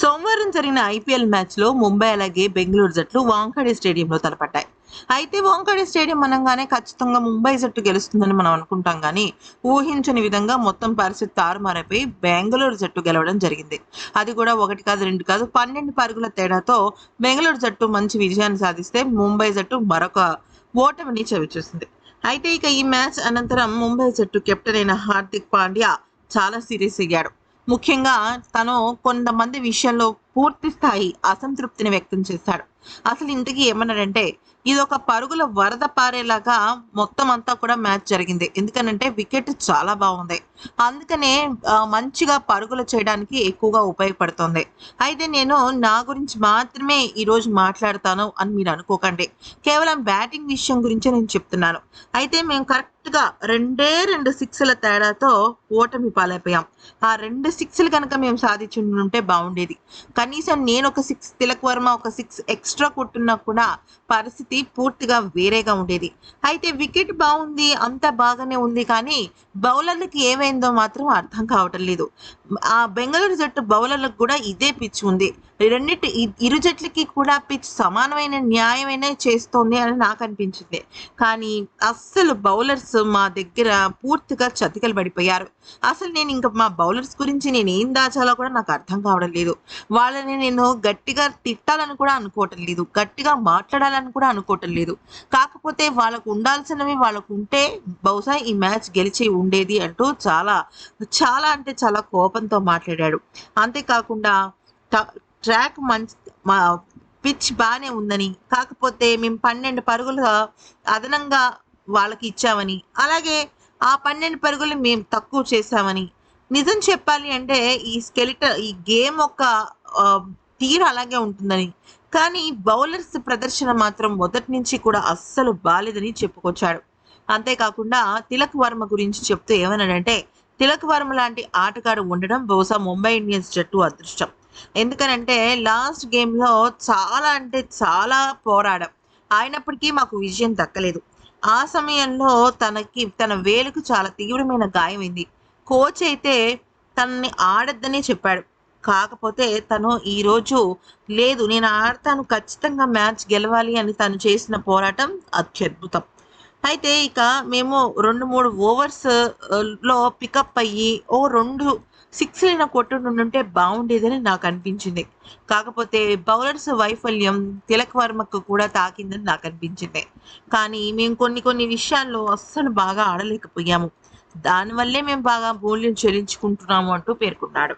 సోమవారం జరిగిన ఐపీఎల్ మ్యాచ్లో ముంబై అలాగే బెంగళూరు జట్లు వాంఖడే స్టేడియంలో తలపడ్డాయి అయితే వాంఖడే స్టేడియం అనగానే ఖచ్చితంగా ముంబై జట్టు గెలుస్తుందని మనం అనుకుంటాం కానీ ఊహించని విధంగా మొత్తం పరిస్థితి తారుమారైపోయి బెంగళూరు జట్టు గెలవడం జరిగింది. అది కూడా ఒకటి కాదు రెండు కాదు పన్నెండు పరుగుల తేడాతో బెంగళూరు జట్టు మంచి విజయాన్ని సాధిస్తే ముంబై జట్టు మరొక ఓటమిని చవిచూసింది. అయితే ఇక ఈ మ్యాచ్ అనంతరం ముంబై జట్టు కెప్టెన్ అయిన హార్దిక్ పాండ్యా చాలా సీరియస్ అయ్యాడు. ముఖ్యంగా తను కొంతమంది విషయంలో పూర్తి స్థాయి అసంతృప్తిని వ్యక్తం చేశాడు. అసలు ఇంతకీ ఏమన్నాడంటే ఇది ఒక పరుగుల వరద పారేలాగా మొత్తం అంతా కూడా మ్యాచ్ జరిగింది. ఎందుకనంటే వికెట్ చాలా బాగుంది. అందుకనే మంచిగా పరుగులు చేయడానికి ఎక్కువగా ఉపయోగపడుతుంది. అయితే నేను నా గురించి మాత్రమే ఈరోజు మాట్లాడతాను అని మీరు అనుకోకండి. కేవలం బ్యాటింగ్ విషయం గురించే నేను చెప్తున్నాను. అయితే మేము కరెక్ట్గా రెండే రెండు సిక్స్ల తేడాతో ఓటమి పాలైపోయాం. ఆ రెండు సిక్స్లు కనుక మేము సాధించి ఉంటే బాగుండేది. కనీసం నేను ఒక సిక్స్ తిలక్ వర్మ ఒక సిక్స్ ఎక్స్ట్రా కొట్టున్నా కూడా పరిస్థితి పూర్తిగా వేరేగా ఉండేది. అయితే వికెట్ బాగుంది అంతా బాగానే ఉంది కానీ బౌలర్లకి ఏమైందో మాత్రం అర్థం కావటం లేదు. ఆ బెంగళూరు జట్టు బౌలర్లకు కూడా ఇదే పిచ్ ఉంది. రెండింటి ఇరు జట్లకి కూడా పిచ్ సమానమైన న్యాయమైన చేస్తోంది అని నాకు అనిపించింది. కానీ అస్సలు బౌలర్స్ మా దగ్గర పూర్తిగా చతికలు పడిపోయారు. అసలు నేను ఇంకా మా బౌలర్స్ గురించి నేను ఏం దాచాలో కూడా నాకు అర్థం కావడం లేదు. వాళ్ళని నేను గట్టిగా తిట్టాలని కూడా అనుకోవటం లేదు. గట్టిగా మాట్లాడాలని కూడా అనుకోవటం లేదు. కాకపోతే వాళ్ళకు ఉండాల్సినవి వాళ్ళకు ఉంటే బహుశా ఈ మ్యాచ్ గెలిచి ఉండేది అంటూ చాలా చాలా అంటే చాలా కోపంతో మాట్లాడాడు. అంతేకాకుండా ట- ట్రాక్ మంచి మా పిచ్ బాగానే ఉందని కాకపోతే మేము పన్నెండు పరుగులు అదనంగా వాళ్ళకి ఇచ్చామని అలాగే ఆ పన్నెండు పరుగులు మేము తక్కువ చేశామని. నిజం చెప్పాలి అంటే ఈ స్కెలిటన్ ఈ గేమ్ యొక్క తీరు అలాగే ఉంటుందని. కానీ బౌలర్స్ ప్రదర్శన మాత్రం మొదటి నుంచి కూడా అస్సలు బాలేదని చెప్పుకొచ్చాడు. అంతేకాకుండా తిలక్ వర్మ గురించి చెప్తూ ఏమన్నాడంటే తిలక్ వర్మ లాంటి ఆటగాడు ఉండడం బహుశా ముంబై ఇండియన్స్ జట్టు అదృష్టం. ఎందుకనంటే లాస్ట్ గేమ్లో చాలా అంటే చాలా పోరాడం అయినప్పటికీ మాకు విజయం దక్కలేదు. ఆ సమయంలో తనకి తన వేలుకు చాలా తీవ్రమైన గాయమైంది. కోచ్ అయితే తనని ఆడద్దని చెప్పాడు. కాకపోతే తను ఈరోజు లేదు నేను ఆడతాను ఖచ్చితంగా మ్యాచ్ గెలవాలి అని తను చేసిన పోరాటం అత్యద్భుతం. అయితే ఇక మేము రెండు మూడు ఓవర్స్లో పికప్ అయ్యి ఓ రెండు సిక్స్ అయినా కొట్టుంటే బాగుండేదని నాకు అనిపించింది. కాకపోతే బౌలర్స్ వైఫల్యం తిలక్ వర్మకు కూడా తాకిందని నాకు అనిపించింది. కానీ మేము కొన్ని కొన్ని విషయాల్లో అస్సలు బాగా ఆడలేకపోయాము. దానివల్లే మేము బాగా మూల్యం చెల్లించుకుంటున్నాము అంటూ పేర్కొన్నాడు.